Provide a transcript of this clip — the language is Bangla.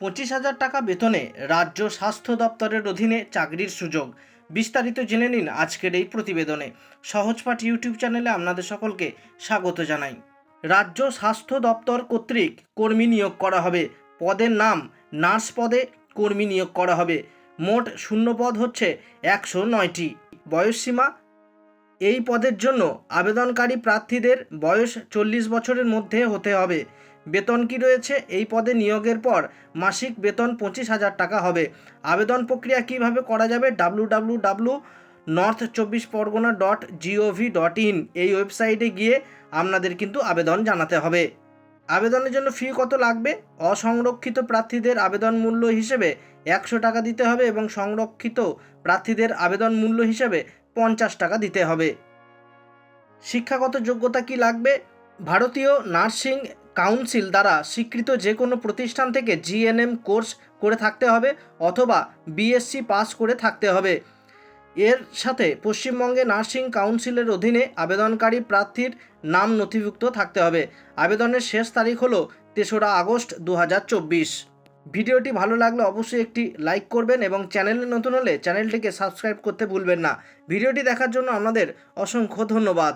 পঁচিশ হাজার টাকা বেতনে রাজ্য স্বাস্থ্য দপ্তরের অধীনে চাকরির সুযোগ। বিস্তারিত জেনে নিন আজকের এই প্রতিবেদনে। সহজপাঠ ইউটিউব চ্যানেলে আপনাদের সকলকে স্বাগত জানাই। রাজ্য স্বাস্থ্য দপ্তর কর্তৃক কর্মী নিয়োগ করা হবে। পদের নাম নার্স পদে কর্মী নিয়োগ করা হবে। মোট শূন্য পদ হচ্ছে একশো নয়টি। বয়সসীমা এই পদের জন্য আবেদনকারী প্রার্থীদের বয়স চল্লিশ বছরের মধ্যে হতে হবে। বেতন কি রয়েছে? এই পদে নিয়োগের পর মাসিক বেতন পঁচিশ হাজার টাকা হবে। আবেদন প্রক্রিয়া কীভাবে করা যাবে? ডাব্লু ডাব্লু ডাব্লু নর্থ চব্বিশ Pargana dot GOV dot in এই ওয়েবসাইটে গিয়ে আপনাদের কিন্তু আবেদন জানাতে হবে। আবেদনের জন্য ফি কত লাগবে? অসংরক্ষিত প্রার্থীদের আবেদন মূল্য হিসেবে একশো টাকা দিতে হবে এবং সংরক্ষিত প্রার্থীদের আবেদন মূল্য হিসেবে পঞ্চাশ টাকা দিতে হবে। শিক্ষাগত যোগ্যতা কি লাগবে? ভারতীয় নার্সিং কাউন্সিল দ্বারা স্বীকৃত যে কোনো প্রতিষ্ঠান থেকে জিএনএম কোর্স করে থাকতে হবে অথবা বিএসসি পাস করে থাকতে হবে। এর সাথে পশ্চিমবঙ্গে নার্সিং কাউন্সিলের অধীনে আবেদনকারী প্রার্থীর নাম নথিভুক্ত থাকতে হবে। আবেদনের শেষ তারিখ হলো তেসরা আগস্ট দু হাজার চব্বিশ। ভিডিওটি ভালো লাগলে অবশ্যই একটি লাইক করবেন এবং চ্যানেলে নতুন হলে চ্যানেলটিকে সাবস্ক্রাইব করতে ভুলবেন না। ভিডিওটি দেখার জন্য আপনাদের অসংখ্য ধন্যবাদ।